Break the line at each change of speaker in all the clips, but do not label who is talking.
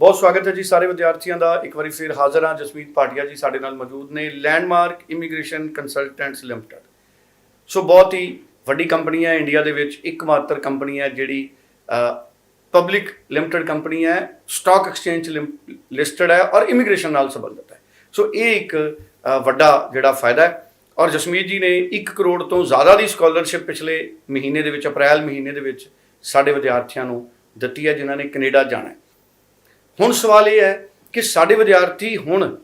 ਬਹੁਤ ਸਵਾਗਤ ਹੈ ਜੀ ਸਾਰੇ ਵਿਦਿਆਰਥੀਆਂ ਦਾ। ਇੱਕ ਵਾਰੀ ਫਿਰ ਹਾਜ਼ਰ ਹਾਂ। ਜਸਮੀਤ ਭਾਟੀਆ ਜੀ ਸਾਡੇ ਨਾਲ ਮੌਜੂਦ ਨੇ। Landmark immigration consultants limited so ਬਹੁਤ ਹੀ ਵੱਡੀ ਕੰਪਨੀ ਹੈ। ਇੰਡੀਆ ਦੇ ਵਿੱਚ ਇੱਕ ਮਾਤਰ ਕੰਪਨੀ ਹੈ ਜਿਹੜੀ ਪਬਲਿਕ ਲਿਮਟਿਡ ਕੰਪਨੀ ਹੈ। ਸਟਾਕ ਐਕਸਚੇਂਜ ਲਿਸਟਡ ਹੈ ਔਰ ਇਮੀਗ੍ਰੇਸ਼ਨ ਨਾਲ ਸੰਬੰਧਿਤ ਹੈ। ਸੋ ਇਹ ਇੱਕ ਵੱਡਾ ਜਿਹੜਾ ਫਾਇਦਾ ਹੈ। ਔਰ ਜਸਮੀਤ ਜੀ ਨੇ 1 ਕਰੋੜ ਤੋਂ ਜ਼ਿਆਦਾ ਦੀ ਸਕਾਲਰਸ਼ਿਪ ਪਿਛਲੇ ਮਹੀਨੇ ਦੇ ਵਿੱਚ, ਅਪ੍ਰੈਲ ਮਹੀਨੇ ਦੇ ਵਿੱਚ ਸਾਡੇ ਵਿਦਿਆਰਥੀਆਂ ਨੂੰ ਦਿੱਤੀ ਹੈ, ਜਿਨ੍ਹਾਂ ਨੇ ਕੈਨੇਡਾ ਜਾਣਾ ਹੈ। ਹੁਣ ਸਵਾਲ ਇਹ ਹੈ ਕਿ ਸਾਡੇ ਵਿਦਿਆਰਥੀ ਹੁਣ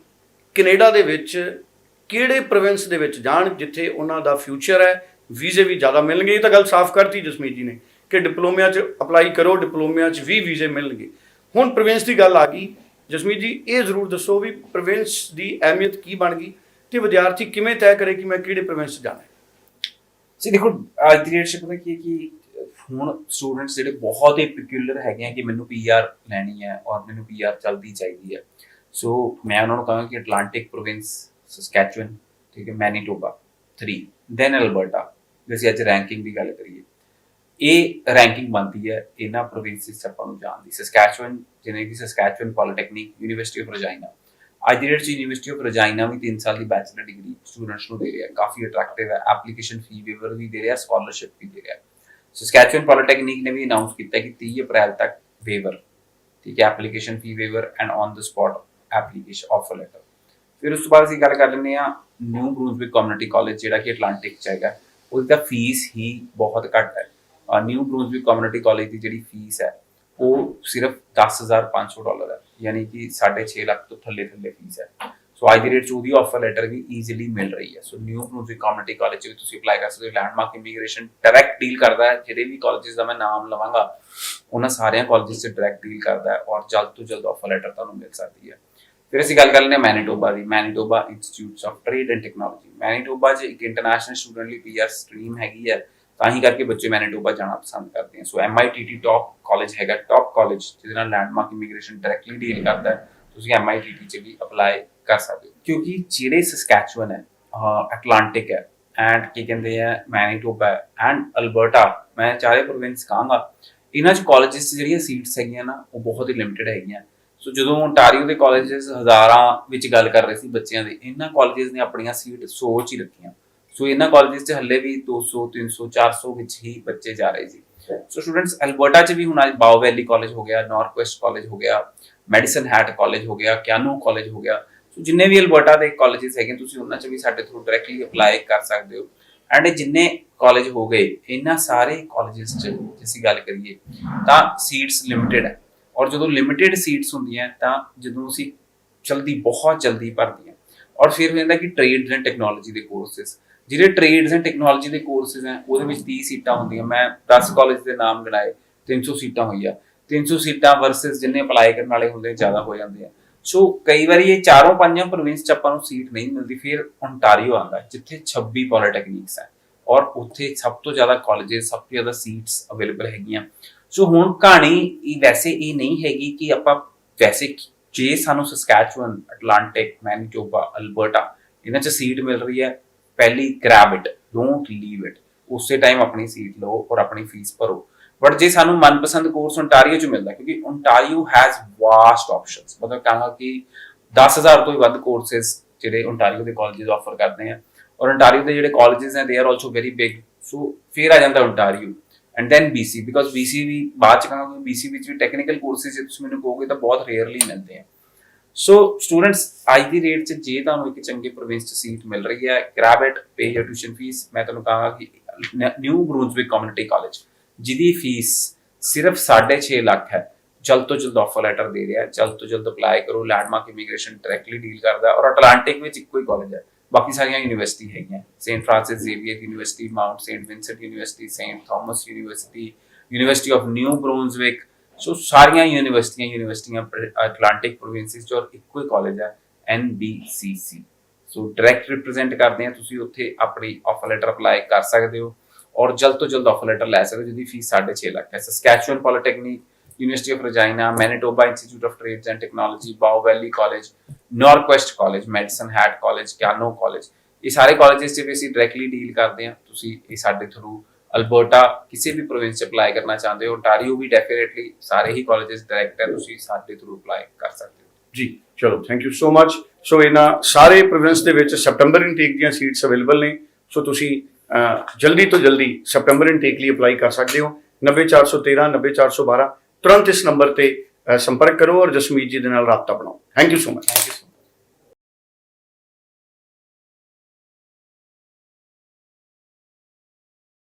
ਕੈਨੇਡਾ ਦੇ ਵਿੱਚ ਕਿਹੜੇ ਪ੍ਰੋਵਿੰਸ ਦੇ ਵਿੱਚ ਜਾਣ ਜਿੱਥੇ ਉਹਨਾਂ ਦਾ ਫਿਊਚਰ ਹੈ? ਵੀਜ਼ੇ ਵੀ ਜ਼ਿਆਦਾ ਮਿਲਣਗੇ, ਇਹ ਤਾਂ ਗੱਲ ਸਾਫ਼ ਕਰਤੀ ਜਸਮੀਤ ਜੀ ਨੇ ਕਿ ਡਿਪਲੋਮਿਆਂ 'ਚ ਅਪਲਾਈ ਕਰੋ, ਡਿਪਲੋਮਿਆਂ 'ਚ ਵੀ ਵੀਜ਼ੇ ਮਿਲਣਗੇ। ਹੁਣ ਪ੍ਰੋਵਿੰਸ ਦੀ ਗੱਲ ਆ ਗਈ। ਜਸਮੀਤ ਜੀ, ਇਹ ਜ਼ਰੂਰ ਦੱਸੋ ਵੀ ਪ੍ਰੋਵਿੰਸ ਦੀ ਅਹਿਮੀਅਤ ਕੀ ਬਣ ਗਈ ਤੇ ਵਿਦਿਆਰਥੀ ਕਿਵੇਂ ਤੈਅ ਕਰੇ ਕਿ ਮੈਂ ਕਿਹੜੇ ਪ੍ਰੋਵਿੰਸ 'ਚ ਜਾਣਾ ਹੈ?
ਸੀ ਦੇਖੋ, ਅੱਜ ਦੀ ਡੇਟ 'ਚ ਪਤਾ ਕੀ ਹੈ ਕਿ ਹੁਣ ਸਟੂਡੈਂਟਸ ਜਿਹੜੇ ਬਹੁਤ ਹੀ ਪੈਕਿਊਲਰ ਹੈਗੇ ਆ ਕਿ ਮੈਨੂੰ ਪੀਆਰ ਲੈਣੀ ਹੈ ਔਰ ਮੈਨੂੰ ਪੀਆਰ ਜਲਦੀ ਚਾਹੀਦੀ ਹੈ। ਸੋ ਮੈਂ ਉਹਨਾਂ ਨੂੰ ਕਹਾਂ ਕਿ ਅਟਲਾਂਟਿਕ ਪ੍ਰੋਵਿੰਸ ਸਸਕੈਚੁਅਨ ਠੀਕ ਹੈ ਮੈਨੀਟੋਬਾ 3 ਦੈਨ ਅਲਬਰਟਾ ਜੇ ਅੱਜ ਰੈਂਕਿੰਗ ਦੀ ਗੱਲ ਕਰੀਏ, ਇਹ ਰੈਂਕਿੰਗ ਬਣਦੀ ਹੈ ਇਹਨਾਂ ਪ੍ਰੋਵਿੰਸਿਸ 'ਚ ਆਪਾਂ ਨੂੰ ਜਾਣ ਦੀ। ਸਸਕੈਚੁਅਨ ਜਿਵੇਂ ਕਿ Saskatchewan polytechnic University of Regina ਅੱਜ ਦੀ ਡੇਟ 'ਚ ਯੂਨੀਵਰਸਿਟੀ ਆਫ ਰਜਾਈਨਾ ਵੀ 3 ਸਾਲ ਦੀ ਬੈਚਲਰ ਡਿਗਰੀ ਸਟੂਡੈਂਟਸ ਨੂੰ ਦੇ ਰਿਹਾ। ਕਾਫੀ ਅਟਰੈਕਟਿਵ ਹੈ ਐਪਲੀਕੇਸ਼ਨ ਫੀ ਵੇਵਰ ਵੀ ਦੇ ਰਿਹਾ ਸਕਾਲਰਸ਼ਿਪ ਵੀ ਦੇ ਰਿਹਾ। ਸਸਕੈਚੁਅਨ ਪੋਲੀਟੈਕਨਿਕ ਨੇ ਵੀ ਅਨਾਉਂਸ ਕੀਤਾ ਕਿ 30 ਅਪ੍ਰੈਲ ਤੱਕ ਵੇਵਰ ਠੀਕ ਹੈ application fee waiver and on the spot application offer letter ਫਿਰ ਉਸ ਤੋਂ ਬਾਅਦ ਅਸੀਂ ਗੱਲ ਕਰ ਲੈਂਦੇ ਆ ਨਿਊ ਬਰੂਨਸਵਿਕ ਕਮਿਊਨਿਟੀ ਕਾਲਜ ਜਿਹੜਾ ਕਿ ਅਟਲਾਂਟਿਕ ਚ ਹੈਗਾ ਉਹਦੀ ਤਾਂ ਫੀਸ ਹੀ ਬਹੁਤ ਘੱਟ ਹੈ ਨਿਊ ਬਰੂਨਸਵਿਕ ਕਮਿਊਨਿਟੀ ਕਾਲਜ ਦੀ ਜਿਹੜੀ ਫੀਸ ਹੈ ਉਹ ਸਿਰਫ 10500 ਡਾਲਰ ਹੈ ਯਾਨੀ ਕਿ 6.5 ਲੱਖ ਤੋਂ ਥੱਲੇ ਥੱਲੇ ਫੀਸ ਹੈ ਸੋ ਅੱਜ ਦੀ ਡੇਟ 'ਚ ਉਹਦੀ ਆਫਰ ਲੈਟਰ ਵੀ ਈਜ਼ੀਲੀ ਮਿਲ ਰਹੀ ਹੈ so New Brunswick Community College 'ਚ ਵੀ ਤੁਸੀਂ ਅਪਲਾਈ ਕਰ ਸਕਦੇ ਹੋ। ਲੈਂਡਮਾਰਕ ਇਮੀਗ੍ਰੇਸ਼ਨ ਡਾਇਰੈਕਟ ਡੀਲ ਕਰਦਾ ਹੈ। ਜਿਹੜੇ ਵੀ ਕਾਲਜਸ ਦਾ ਮੈਂ ਨਾਮ ਲਵਾਂਗਾ, ਉਹਨਾਂ ਸਾਰਿਆਂ ਕਾਲਜਸ 'ਚ ਡਾਇਰੈਕਟ ਡੀਲ ਕਰਦਾ ਹੈ ਔਰ ਜਲਦ ਤੋਂ ਜਲਦ ਆਫਰ ਲੈਟਰ ਤੁਹਾਨੂੰ ਮਿਲ ਸਕਦੀ ਹੈ। ਫਿਰ ਅਸੀਂ ਗੱਲ ਕਰ ਲੈਂਦੇ ਹਾਂ Manitoba the. Manitoba Institutes of Trade and Technology Manitoba 'ਚ ਇੱਕ ਇੰਟਰਨੈਸ਼ਨਲ ਸਟੂਡੈਂਟ ਲਈ ਪੀਆਰ ਸਟਰੀਮ ਹੈਗੀ ਹੈ। ਤਾਂ ਹੀ ਕਰਕੇ ਬੱਚੇ ਮੈਨੀਟੋਬਾ ਜਾਣਾ ਪਸੰਦ ਕਰਦੇ ਆ ਸੋ ਐਮਆਈਟੀਟੀ ਟਾਪ ਕਾਲਜ ਹੈਗਾ। ਟਾਪ ਕਾਲਜ ਜਿਹਦੇ ਨਾਲ ਲੈਂਡਮਾਰਕ ਇਮੀਗ੍ਰੇਸ਼ਨ ਡਾਇਰੈਕਟਲੀ ਡੀਲ ਕਰਦਾ ਹੈ। ਤੁਸੀਂ ਐਮਆਈਟੀਟੀ 'ਚ ਵੀ ਅਪਲਾਈ ਕਰ ਸਕਦੇ ਹੋ। ਕਿਉਂਕਿ ਜਿਹੜੇ ਸਸਕੈਚੁਅਨ ਹੈ ਅਟਲਾਂਟਿਕ ਹੈ ਐਂਡ ਕੀ ਕਹਿੰਦੇ ਆ ਮੈਨੀਟੋਬਾ ਐਂਡ ਅਲਬਰਟਾ ਮੈਂ ਚਾਰੇ ਪ੍ਰੋਵਿੰਸ ਕਹਾਂਗਾ ਇਹਨਾਂ 'ਚ ਕਾਲਜਸ 'ਚ ਜਿਹੜੀਆਂ ਸੀਟਸ ਹੈਗੀਆਂ ਨਾ, ਉਹ ਬਹੁਤ ਹੀ ਲਿਮਿਟਿਡ ਹੈਗੀਆਂ। ਸੋ ਜਦੋਂ ਓਨਟਾਰੀਓ ਦੇ ਕਾਲਜਸ ਹਜ਼ਾਰਾਂ ਵਿੱਚ ਗੱਲ ਕਰ ਰਹੇ ਸੀ ਬੱਚਿਆਂ ਦੇ, ਇਹਨਾਂ ਕਾਲਜਸ ਨੇ ਆਪਣੀਆਂ ਸੀਟ 100 ਚ ਹੀ ਰੱਖੀਆਂ। ਸੋ ਇਹਨਾਂ ਕਾਲਜਸ 'ਚ ਹੱਲੇ ਵੀ 200 300 400 ਵਿੱਚ ਹੀ ਬੱਚੇ ਜਾ ਰਹੇ ਸੀ। ਸੋ ਸਟੂਡੈਂਟਸ ਅਲਬਰਟਾ 'ਚ ਵੀ ਹੁਣ ਅੱਜ ਬਾਓ ਵੈਲੀ ਕਾਲਜ ਹੋ ਗਿਆ ਨਾਰਥ ਵੈਸਟ ਕਾਲਜ ਹੋ ਗਿਆ ਮੈਡੀਸਨ ਹੈਟ ਕਾਲਜ ਹੋ ਗਿਆ ਕਿਆਨੋ ਕਾਲਜ ਹੋ ਗਿਆ। ਸੋ ਜਿੰਨੇ ਵੀ ਅਲਬਰਟਾ ਦੇ ਕਾਲਜਸ ਹੈਗੇ, ਤੁਸੀਂ ਉਹਨਾਂ 'ਚ ਵੀ ਸਾਡੇ ਥਰੂ ਡਾਇਰੈਕਟਲੀ ਅਪਲਾਈ ਕਰ ਸਕਦੇ ਹੋ। ਐਂਡ ਜਿੰਨੇ ਕਾਲਜ ਹੋ ਗਏ, ਇਹਨਾਂ ਸਾਰੇ ਕਾਲਜਸ 'ਚ ਜੇ ਅਸੀਂ ਗੱਲ ਕਰੀਏ, ਤਾਂ ਸੀਟਸ ਲਿਮਿਟਿਡ ਹੈ। ਔਰ ਜਦੋਂ ਲਿਮਿਟਿਡ ਸੀਟਸ ਹੁੰਦੀਆਂ, ਤਾਂ ਜਦੋਂ ਅਸੀਂ ਜਲਦੀ, ਬਹੁਤ ਜਲਦੀ ਭਰਦੀਆਂ। ਔਰ ਫਿਰ ਹੋ ਜਾਂਦਾ ਕਿ ਟ੍ਰੇਡਸ ਐਂਡ ਟੈਕਨੋਲੋਜੀ ਦੇ ਕੋਰਸਸ ਜਿਹੜੇ ਟ੍ਰੇਡਸ ਐਂਡ ਟੈਕਨੋਲੋਜੀ ਦੇ ਕੋਰਸਸ ਹੈ, ਉਹਦੇ ਵਿੱਚ 30 ਸੀਟਾਂ ਹੁੰਦੀਆਂ। ਮੈਂ 10 ਕਾਲਜ ਦੇ ਨਾਮ ਗਿਣਾਏ 300 ਸੀਟਾਂ ਹੋਈਆਂ। 300 ਸੀਟਾਂ ਵਰਸਸ ਜਿੰਨੇ ਅਪਲਾਈ ਕਰਨ ਵਾਲੇ ਹੁੰਦੇ, ਜ਼ਿਆਦਾ ਹੋ ਜਾਂਦੇ ਆ। ਸੋ ਕਈ ਵਾਰੀ ਇਹ ਚਾਰੋਂ ਪੰਜਾਂ ਪ੍ਰੋਵਿੰਸ ਚ ਆਪਾਂ ਨੂੰ ਸੀਟ ਨਹੀਂ ਮਿਲਦੀ, ਫਿਰ ਓਨਟਾਰੀਓ ਆਉਂਦਾ, ਜਿੱਥੇ 26 ਪੋਲੀਟੈਕਨਿਕਸ ਹੈ ਔਰ ਉੱਥੇ ਸਭ ਤੋਂ ਜ਼ਿਆਦਾ ਕਾਲਜਸ ਸਭ ਤੋਂ ਜ਼ਿਆਦਾ ਸੀਟਸ ਅਵੇਲੇਬਲ ਹੈਗੀਆਂ। ਸੋ ਹੁਣ ਕਹਾਣੀ ਇਹ ਵੈਸੇ ਇਹ ਨਹੀਂ ਹੈਗੀ ਕਿ ਆਪਾਂ ਵੈਸੇ ਜੇ ਸਾਨੂੰ ਸਸਕੈਚੁਅਨ ਅਟਲਾਂਟਿਕ ਮੈਨੀਟੋਬਾ ਅਲਬਰਟਾ ਇਹਨਾਂ 'ਚ ਸੀਟ ਮਿਲ ਰਹੀ ਹੈ, ਪਹਿਲੀ grab it don't leave it ਉਸੇ ਟਾਈਮ ਆਪਣੀ ਸੀਟ ਲਓ ਔਰ ਆਪਣੀ ਫੀਸ ਭਰੋ। ਬਟ ਜੇ ਸਾਨੂੰ ਮਨਪਸੰਦ ਕੋਰਸ ਓਨਟਾਰੀਓ 'ਚ ਮਿਲਦਾ, ਕਿਉਂਕਿ ਓਨਟਾਰੀਓ ਹੈਜ਼ ਵਾਸਟ ਆਪਸ਼ਨਸ ਮਤਲਬ ਕਹਾਂਗਾ ਕਿ 10000 ਤੋਂ ਵੀ ਵੱਧ ਕੋਰਸਸ ਜਿਹੜੇ ਓਨਟਾਰੀਓ ਦੇ ਕਾਲਜਸ ਆਫਰ ਕਰਦੇ ਆ। ਔਰ ਓਨਟਾਰੀਓ ਦੇ ਜਿਹੜੇ ਕਾਲਜਸ ਨੇ they are also very big so ਫਿਰ ਆ ਜਾਂਦਾ Ontario and then BC because BC ਵੀ ਬਾਅਦ ਚ ਕਹਾਂਗਾ ਕਿ BC ਵਿੱਚ ਵੀ ਟੈਕਨੀਕਲ ਕੋਰਸਿਸ ਜੇ ਤੁਸੀਂ ਮੈਨੂੰ ਕਹੋਗੇ ਤਾਂ ਬਹੁਤ ਰੇਅਰਲੀ ਮਿਲਦੇ ਆ। ਸੋ ਸਟੂਡੈਂਟਸ ਅੱਜ ਦੀ ਰੇਟ 'ਚ ਜੇ ਤੁਹਾਨੂੰ ਇੱਕ ਚੰਗੇ ਪ੍ਰੋਵਿੰਸ 'ਚ ਸੀਟ ਮਿਲ ਰਹੀ ਹੈ grab it per year tuition fees ਮੈਂ ਤੁਹਾਨੂੰ ਕਹਾਂਗਾ ਕਿ ਨਿਊ ਬਰੂਨਸਵਿਕ ਕਮਿਊਨਿਟੀ ਕਾਲਜ ਜਿਹਦੀ ਫੀਸ ਸਿਰਫ 6.5 ਲੱਖ ਹੈ। ਜਲਦ ਤੋਂ ਜਲਦ ਆਫਰ ਲੈਟਰ ਦੇ ਰਿਹਾ, ਜਲਦ ਤੋਂ ਜਲਦ ਅਪਲਾਈ ਕਰੋ ਲੈਂਡਮਾਰਕ ਇਮੀਗ੍ਰੇਸ਼ਨ ਡਾਇਰੈਕਟਲੀ ਡੀਲ ਕਰਦਾ ਔਰ ਅਟਲਾਂਟਿਕ ਵਿੱਚ ਇੱਕੋ ਹੀ ਕਾਲਜ ਹੈ। ਬਾਕੀ ਸਾਰੀਆਂ ਯੂਨੀਵਰਸਿਟੀ ਹੈਗੀਆਂ। Saint Francis Xavier University Mount Saint Vincent University Saint Thomas University University of New Brunswick so ਸਾਰੀਆਂ ਯੂਨੀਵਰਸਿਟੀਆਂ ਯੂਨੀਵਰਸਿਟੀਆਂ ਅਟਲਾਂਟਿਕ ਪ੍ਰੋਵਿੰਸਿਸ ਚ ਔਰ ਇੱਕੋ ਹੀ ਕਾਲਜ ਹੈ NBCC ਸੋ ਡਾਇਰੈਕਟ ਰਿਪਰੈਜ਼ੈਂਟ ਕਰਦੇ ਆ ਤੁਸੀਂ ਉੱਥੇ ਆਪਣੀ ਆਫਰ ਲੈਟਰ ਅਪਲਾਈ ਕਰ ਸਕਦੇ ਹੋ। ਔਰ ਜਲਦ ਤੋਂ ਜਲਦ ਆਫਰ ਲੈਟਰ ਲੈ ਸਕਦੇ ਹੋ, ਜਿਹਦੀ ਫੀਸ 6.5 ਲੱਖ ਹੈ। Saskatchewan Polytechnic University of Regina Manitoba Institute of Trades and Technology Bow Valley College Northwest College Medicine Hat College Keyano College ਇਹ ਸਾਰੇ ਕਾਲਜਸ 'ਚ ਵੀ ਅਸੀਂ ਡਾਇਰੈਕਟਲੀ ਡੀਲ ਕਰਦੇ ਹਾਂ। ਤੁਸੀਂ ਇਹ ਸਾਡੇ ਥਰੂ ਅਲਬਰਟਾ ਕਿਸੇ ਵੀ ਪ੍ਰੋਵਿੰਸ ਚ ਅਪਲਾਈ ਕਰਨਾ ਚਾਹੁੰਦੇ ਹੋ, ontario ਵੀ ਡੈਫੀਨਿਟਲੀ ਸਾਰੇ ਹੀ ਕਾਲਜਸ ਡਾਇਰੈਕਟ ਹੈ। ਤੁਸੀਂ ਸਾਡੇ ਥਰੂ ਅਪਲਾਈ ਕਰ ਸਕਦੇ ਹੋ।
ਜੀ, ਚਲੋ thank you so much so ਇਹਨਾਂ ਸਾਰੇ ਪ੍ਰੋਵਿੰਸ ਦੇ ਵਿੱਚ ਸੈਪਟੈਂਬਰ ਇਨਟੇਕ ਦੀਆਂ ਸੀਟਸ ਅਵੇਲੇਬਲ ਨੇ। ਸੋ ਤੁਸੀਂ ਜਲਦੀ ਤੋਂ ਜਲਦੀ ਸੈਪਟੈਂਬਰ ਇਨਟੇਕ ਲਈ ਅਪਲਾਈ ਕਰ ਸਕਦੇ ਹੋ। 90413 90412 ਤੁਰੰਤ ਇਸ ਨੰਬਰ ਤੇ ਅਹ, ਸੰਪਰਕ ਕਰੋ ਔਰ ਜਸਮੀਤ ਜੀ ਦੇ ਨਾਲ ਰਾਬਤਾ ਬਣਾਓ। Thank you so much
thank you so